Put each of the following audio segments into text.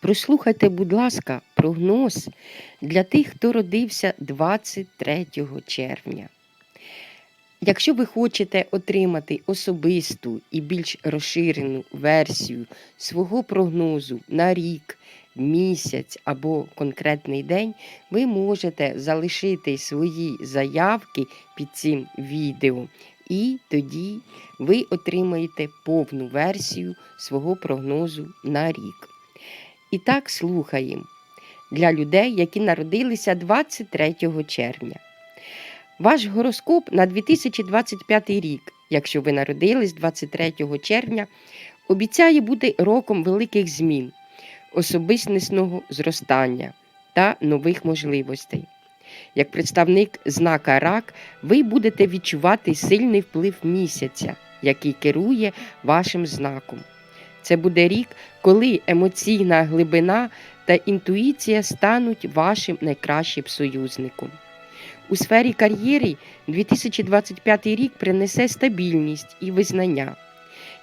Прослухайте, будь ласка, прогноз для тих, хто родився 23 червня. Якщо ви хочете отримати особисту і більш розширену версію свого прогнозу на рік, місяць або конкретний день, ви можете залишити свої заявки під цим відео, і тоді ви отримаєте повну версію свого прогнозу на рік. І так слухаємо для людей, які народилися 23 червня. Ваш гороскоп на 2025 рік, якщо ви народились 23 червня, обіцяє бути роком великих змін, особистісного зростання та нових можливостей. Як представник знака рак, ви будете відчувати сильний вплив місяця, який керує вашим знаком. Це буде рік, коли емоційна глибина та інтуїція стануть вашим найкращим союзником. У сфері кар'єри 2025 рік принесе стабільність і визнання.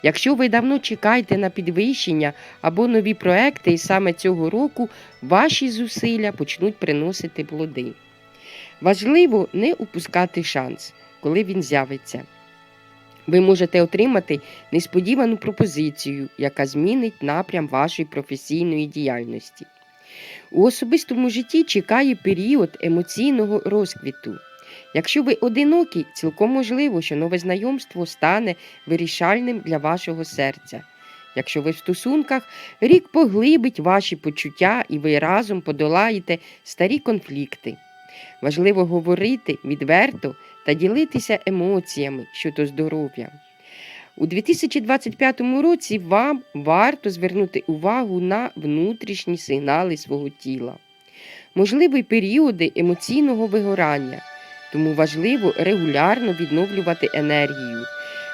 Якщо ви давно чекаєте на підвищення або нові проекти, і саме цього року ваші зусилля почнуть приносити плоди. Важливо не упускати шанс, коли він з'явиться. Ви можете отримати несподівану пропозицію, яка змінить напрям вашої професійної діяльності. У особистому житті чекає період емоційного розквіту. Якщо ви одинокі, цілком можливо, що нове знайомство стане вирішальним для вашого серця. Якщо ви в стосунках, рік поглибить ваші почуття і ви разом подолаєте старі конфлікти. Важливо говорити відверто та ділитися емоціями щодо здоров'я. У 2025 році вам варто звернути увагу на внутрішні сигнали свого тіла. Можливі періоди емоційного вигорання, тому важливо регулярно відновлювати енергію,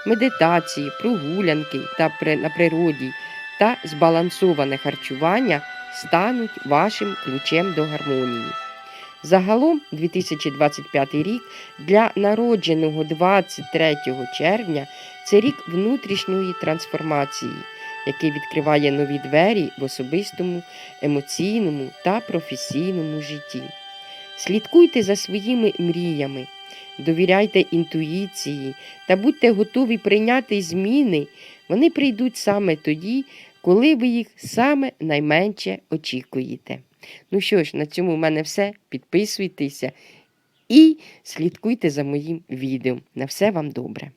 медитації, прогулянки та на природі та збалансоване харчування стануть вашим ключем до гармонії. Загалом 2025 рік для народженого 23 червня це рік внутрішньої трансформації, який відкриває нові двері в особистому, емоційному та професійному житті. Слідкуйте за своїми мріями, довіряйте інтуїції та будьте готові прийняти зміни. Вони прийдуть саме тоді, коли ви їх саме найменше очікуєте. Ну що ж, на цьому в мене все. Підписуйтеся і слідкуйте за моїм відео. На все вам добре.